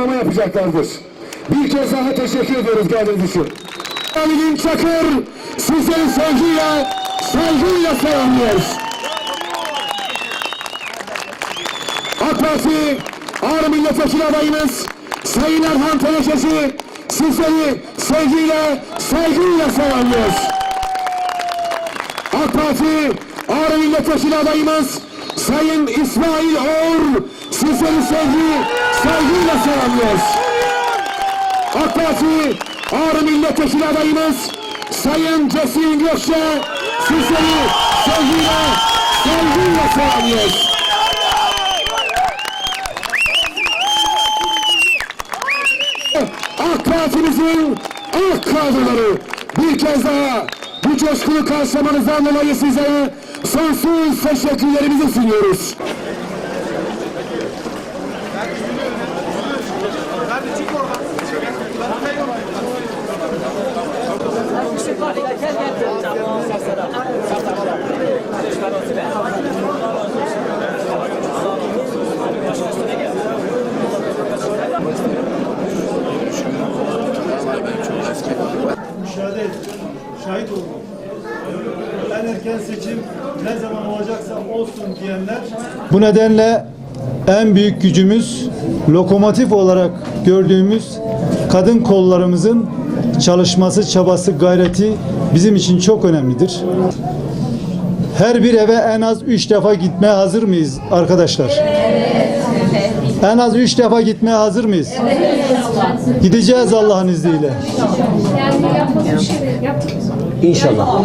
kınama yapacaklardır. Bir kez daha teşekkür ediyoruz geldiğiniz için. Ali'nin Çakır sizleri sevgiyle, saygıyla selamlıyor. AK Parti Ağrı Milletvekili adayımız Sayın Erhan Teneşesi sizleri sevgiyle, saygıyla selamlıyor. AK Parti Ağrı Milletvekili adayımız Sayın İsmail Oğur sizleri sevgi, saygıyla selamlıyor. AK Parti Ağrı Milletvekili adayımız Sayın Cesim Gökçe sizleri sevgiyle, saygıyla selamlıyor. AK Parti'mizin AK kadroları bir kez daha bu coşkulu karşılamanızdan dolayı size sonsuz teşekkürlerimizi sunuyoruz. Müşahede şahit oldum. En erken seçim ne zaman olacaksa olsun diyenler Bu nedenle en büyük gücümüz lokomotif olarak gördüğümüz kadın kollarımızın çalışması, çabası, gayreti bizim için çok önemlidir. Her bir eve en az üç defa gitmeye hazır mıyız arkadaşlar? En az üç defa gitmeye hazır mıyız? Gideceğiz Allah'ın izniyle. İnşallah.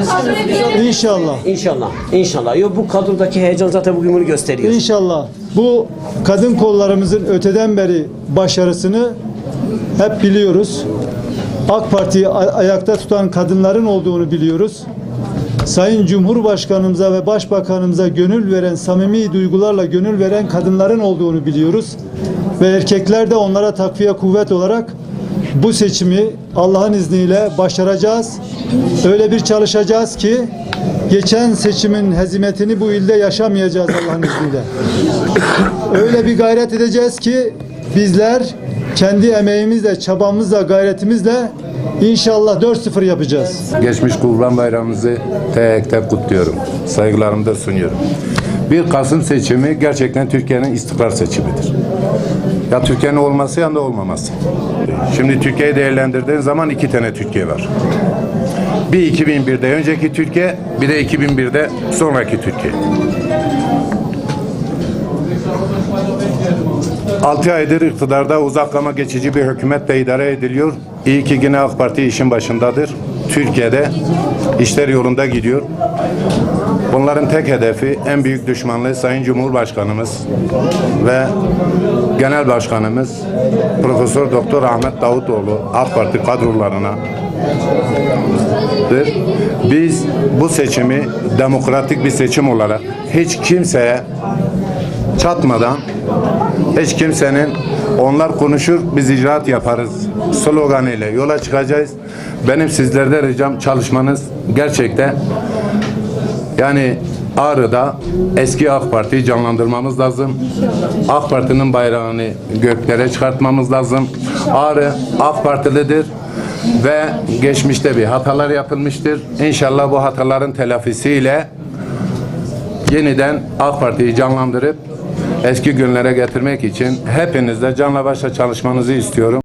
İnşallah. İnşallah. İnşallah. Yo, bu kadrodaki heyecan zaten bugün bunu gösteriyor. İnşallah bu kadın kollarımızın öteden beri başarısını hep biliyoruz. AK Parti'yi ay- ayakta tutan kadınların olduğunu biliyoruz. Sayın Cumhurbaşkanımıza ve Başbakanımıza gönül veren, samimi duygularla gönül veren kadınların olduğunu biliyoruz. Ve erkekler de onlara takviye kuvvet olarak bu seçimi Allah'ın izniyle başaracağız. Öyle bir çalışacağız ki geçen seçimin hezimetini bu ilde yaşamayacağız Allah'ın izniyle. Öyle bir gayret edeceğiz ki bizler kendi emeğimizle, çabamızla, gayretimizle inşallah 4-0 yapacağız. Geçmiş Kurban Bayramımızı tek tek kutluyorum. Saygılarımı da sunuyorum. 1 Kasım seçimi gerçekten Türkiye'nin istikrar seçimidir. Ya Türkiye'nin olması ya da olmaması. Şimdi Türkiye'yi değerlendirdiğin zaman iki tane Türkiye var. Bir 2001'de önceki Türkiye, bir de 2001'de sonraki Türkiye. 6 aydır iktidarda uzaklama geçici bir hükümetle idare ediliyor. İyi ki yine AK Parti işin başındadır. Türkiye'de işler yolunda gidiyor. Bunların tek hedefi en büyük düşmanlığı Sayın Cumhurbaşkanımız ve Genel Başkanımız Profesör Doktor Ahmet Davutoğlu AK Parti kadrolarına biz bu seçimi demokratik bir seçim olarak hiç kimseye çatmadan hiç kimsenin onlar konuşur biz icraat yaparız sloganıyla yola çıkacağız. Benim sizlerde ricam çalışmanız gerçekten yani Ağrı'da eski AK Parti'yi canlandırmamız lazım. AK Parti'nin bayrağını göklere çıkartmamız lazım. Ağrı AK Partilidir ve geçmişte bir hatalar yapılmıştır. İnşallah bu hataların telafisiyle yeniden AK Parti'yi canlandırıp eski günlere getirmek için hepinizle canla başla çalışmanızı istiyorum.